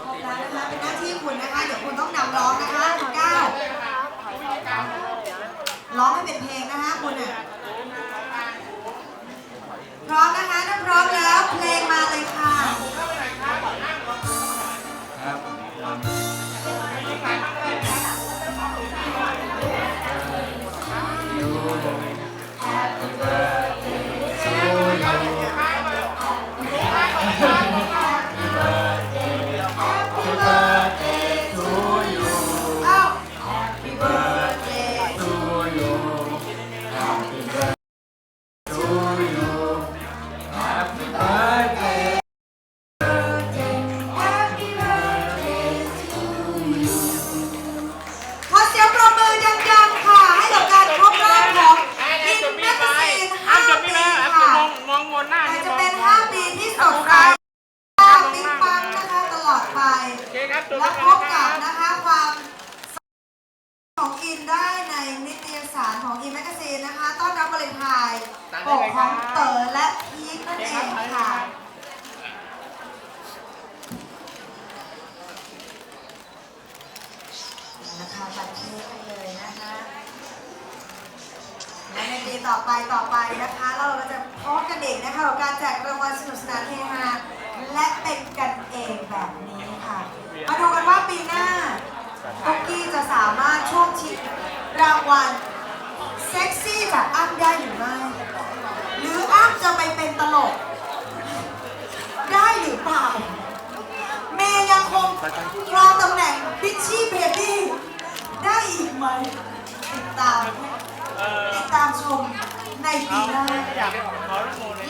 ครบแล้วนะคะเป็นหน้าที่คุณนะคะ เดี๋ยวคุณต้องนำร้องนะคะ บจุดและมีดพบกับนะคะความของอินได้ในนิตยสารของอินแมกซีนนะคะ ต้อนรับวาเลนไทน์ปกของเต๋อและพีคนั่นเองค่ะ นะคะตัดเค้กให้เลยนะคะและในปีต่อไปต่อไปนะคะเราก็จะพบกันอีกนะคะกับการแจกรางวัลสนุกสนานเฮฮาและเป็นกันเองแบบนี้ มาดูกันว่าปีหน้าคุกกี้จะสามารถช่วงชิงรางวัลเซ็กซี่จากอ้ำได้หรือไม่ หรืออ้ำจะไปเป็นตลก ได้หรือเปล่า เมย์ยังคงครองตำแหน่งพิชชี่เบบี้ได้อีกไหมติดตามเออติดตามชมในปีหน้าอยากขอรับโมเลยแล้วก็ต้องมาลุ้นกันว่าพี่หน่อยจะท้องอย่างต่อเนื่องอีกหรือเปล่า